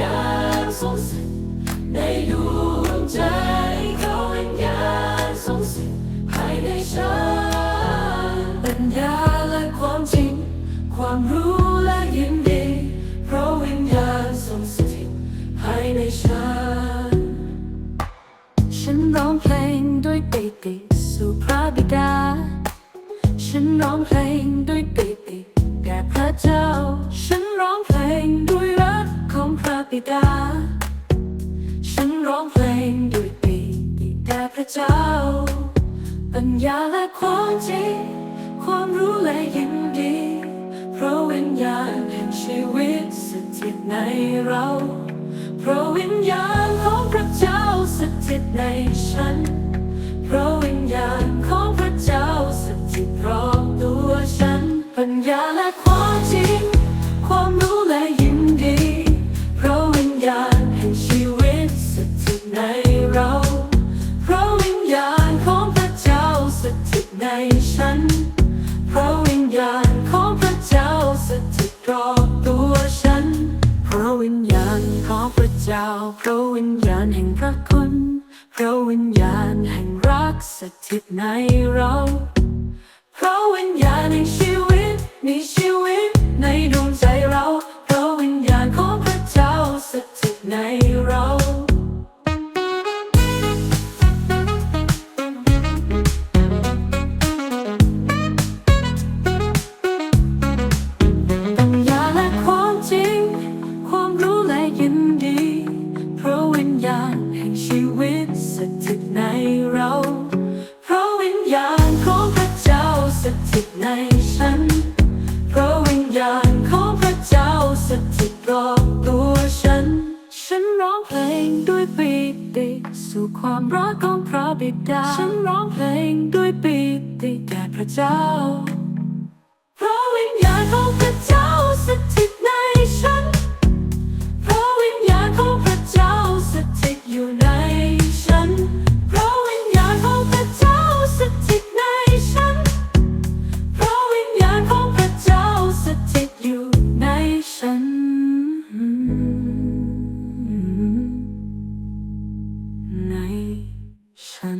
ญาณทรงสิทธิ์ในดวงใจพระวิญญาณทรงสิทธิ์ภายในฉันปัญญาและความจริง ความรู้และยินดี เพราะวิญญาณทรงสถิตภายในฉัน ฉันร้องเพลงด้วยปิติสู่พระบิดา ฉันร้องเพลงด้วยปิติแด่พระเจ้า ฉันร้องเพลงด้วย บิดา ฉันร้องเพลงด้วยปิติแด่พระเจ้า ปัญญาและความจริงความรู้และยินดี เพราะวิญญาณแห่งชีวิตสถิตในเรา เพราะวิญญาณของพระเจ้าสถิตในฉัน เพราะวิญญาณของพระเจ้าสถิตพร้อบ พระเจ้าพระวิญญาณแห่งพระคุณพระวิญญาณแห่งรักสถิตในเราพระวิญญาณ ในฉัน เพราะวิญญาณของพระเจ้าสถิตรอบตัวฉัน ฉันร้องเพลงด้วยปีติสู่ความรักของพระบิดา ฉันร้องเพลงด้วยปีติแด่พระเจ้า Shine.